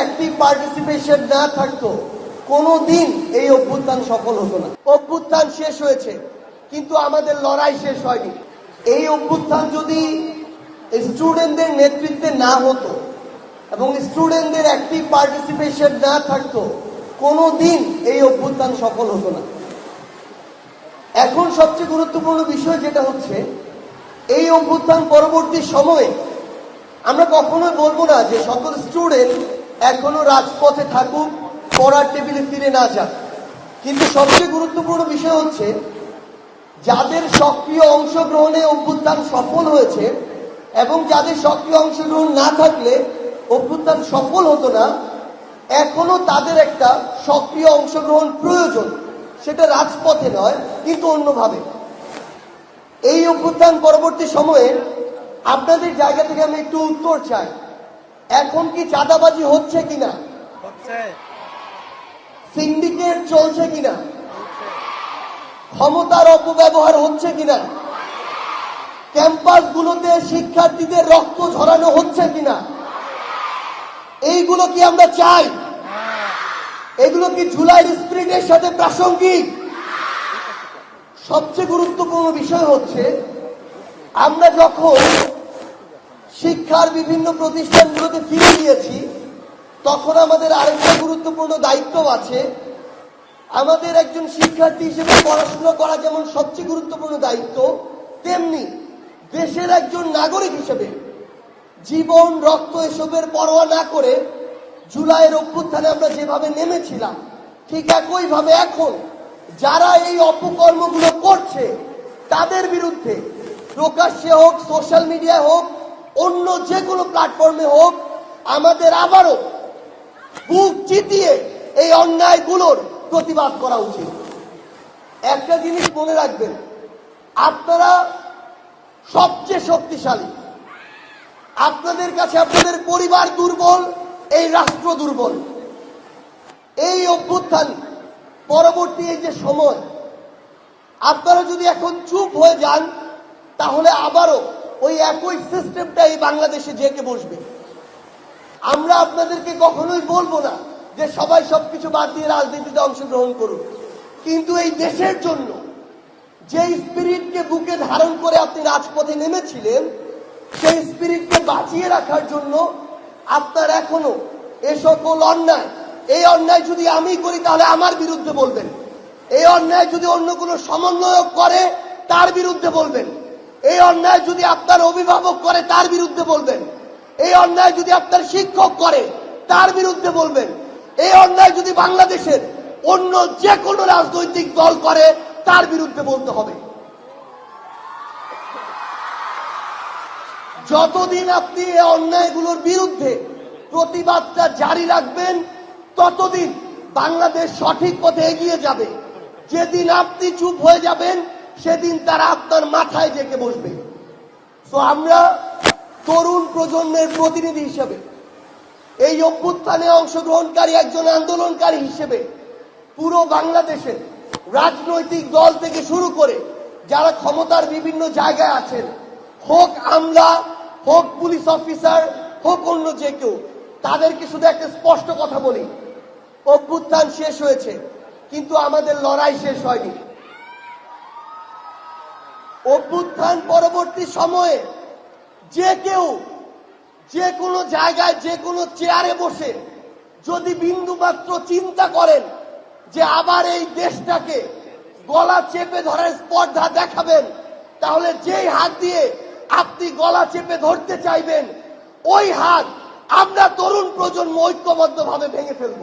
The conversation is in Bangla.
অ্যাক্টিভ পার্টিসিপেশন না থাকতো কোনো দিন এই অভ্যুত্থান সফল হতো না। অভ্যুত্থান শেষ হয়েছে, কিন্তু আমাদের লড়াই শেষ হয়নি। এই অভ্যুত্থান যদি স্টুডেন্টদের নেতৃত্বে না হতো এবং স্টুডেন্টদের অ্যাক্টিভ পার্টিসিপেশন না থাকতো কোনো দিন এই অভ্যুত্থান সফল হতো না। এখন সবচেয়ে গুরুত্বপূর্ণ বিষয় যেটা হচ্ছে, এই অভ্যুত্থান পরবর্তী সময়ে আমরা কখনোই বলব না যে সকল স্টুডেন্ট এখনও রাজপথে থাকুক, পড়ার টেবিলে ফিরে না যাক। কিন্তু সবচেয়ে গুরুত্বপূর্ণ বিষয় হচ্ছে, যাদের সক্রিয় অংশগ্রহণে অভ্যুত্থান সফল হয়েছে এবং যাদের সক্রিয় অংশগ্রহণ না থাকলে অভ্যুত্থান সফল হতো না, এখনও তাদের একটা সক্রিয় অংশগ্রহণ প্রয়োজন। সেটা রাজপথে নয়, কিন্তু অন্যভাবে। এই অভ্যুত্থান পরবর্তী সময়ে আপনাদের জায়গা থেকে আমি একটু উত্তর চাই। এখন কি চাঁদাবাজি হচ্ছে কিনা? হচ্ছে। সিন্ডিকেট চলছে কিনা? ক্ষমতার অপব্যবহার হচ্ছে কিনা? ক্যাম্পাসগুলোতে শিক্ষার্থীদের রক্ত ঝরানো হচ্ছে কিনা? এইগুলো কি আমরা চাই? এগুলো কি জুলাই স্পিরিটের সাথে প্রাসঙ্গিক? সবচেয়ে গুরুত্বপূর্ণ বিষয় হচ্ছে আমরা যখন শিক্ষার বিভিন্ন প্রতিষ্ঠানগুলোতে ফিরে গিয়েছি তখন আমাদের আরেকটা গুরুত্বপূর্ণ দায়িত্ব আছে। আমাদের একজন শিক্ষার্থী হিসেবে পড়াশোনা করা যেমন সবচেয়ে গুরুত্বপূর্ণ দায়িত্ব, তেমনি দেশের একজন নাগরিক হিসেবে জীবন, রক্ত এসবের পরোয়া না করে জুলাইয়ের অভ্যুত্থানে আমরা যেভাবে নেমেছিলাম, ঠিক একইভাবে এখন যারা এই অপকর্মগুলো করছে, তাদের বিরুদ্ধে প্রকাশ্যে হোক সোশ্যাল মিডিয়ায় হোক অন্য যে কোনো প্ল্যাটফর্মে হোক, আমাদের আবারও বুক চিতিয়ে এই অন্যায়গুলোর প্রতিবাদ করা উচিত। একটা জিনিস মনে রাখবেন, আপনারা সবচেয়ে শক্তিশালী। আপনাদের কাছে আপনাদের পরিবার দুর্বল, এই রাষ্ট্র দুর্বল। এই অভ্যুত্থান, পরবর্তী এই যে সময়, আপনারা যদি এখন চুপ হয়ে যান, তাহলে আবারও ওই একই সিস্টেমটা এই বাংলাদেশে জেগে বসবে। আমরা আপনাদেরকে কখনোই বলব না যে সবাই সবকিছু বাদ দিয়ে রাজনীতিতে অংশগ্রহণ করুন কিন্তু এই দেশের জন্য যে স্পিরিটকে বুকে ধারণ করে আপনি রাজপথে নেমেছিলেন, সেই স্পিরিটকে বাঁচিয়ে রাখার জন্য আপনার এখনও এ সকল অন্যায়, এই অন্যায় যদি আমি করি তাহলে আমার বিরুদ্ধে বলবেন। এই অন্যায় যদি অন্য কোনো সমন্বয়ক করে, তার বিরুদ্ধে বলবেন। এই অন্যায় যদি আপনার অভিভাবক করে, তার বিরুদ্ধে বলবেন। এই অন্যায় যদি আপনার শিক্ষক করে, তার বিরুদ্ধে বলবেন। এই অন্যায় যদি বাংলাদেশের অন্য যে কোনো রাজনৈতিক দল করে, তার বিরুদ্ধে বলতে হবে। যতদিন আপনি এই অন্যায়গুলোর বিরুদ্ধে প্রতিবাদটা জারি রাখবেন, ততদিন বাংলাদেশ সঠিক পথে এগিয়ে যাবে। যেদিন আপনি চুপ হয়ে যাবেন সেদিন তারা আপনার মাথায় জেকে বসবে। তো আমরা তরুণ প্রজন্মের প্রতিনিধি হিসেবে, এই অভ্যুত্থানে অংশগ্রহণকারী একজন আন্দোলনকারী হিসেবে পুরো বাংলাদেশের রাজনৈতিক দল থেকে শুরু করে যারা ক্ষমতার বিভিন্ন জায়গায় আছেন, হোক আমলা হোক পুলিশ অফিসার, হোক অন্য যে কেউ, তাদেরকে শুধু একটা স্পষ্ট কথা বলি, অভ্যুত্থান শেষ হয়েছে, কিন্তু আমাদের লড়াই শেষ হয়নি। অভ্যুত্থান পরবর্তী সময়ে যে কেউ যে কোনো জায়গায়, যে কোনো চেয়ারে বসে যদি বিন্দুমাত্র চিন্তা করেন যে আবার এই দেশটাকে গলা চেপে ধরার স্পর্ধা দেখাবেন, তাহলে যেই হাত দিয়ে আপনি গলা চেপে ধরতে চাইবেন, ওই হাত আমরা তরুণ প্রজন্ম ঐক্যবদ্ধভাবে ভেঙে ফেলব।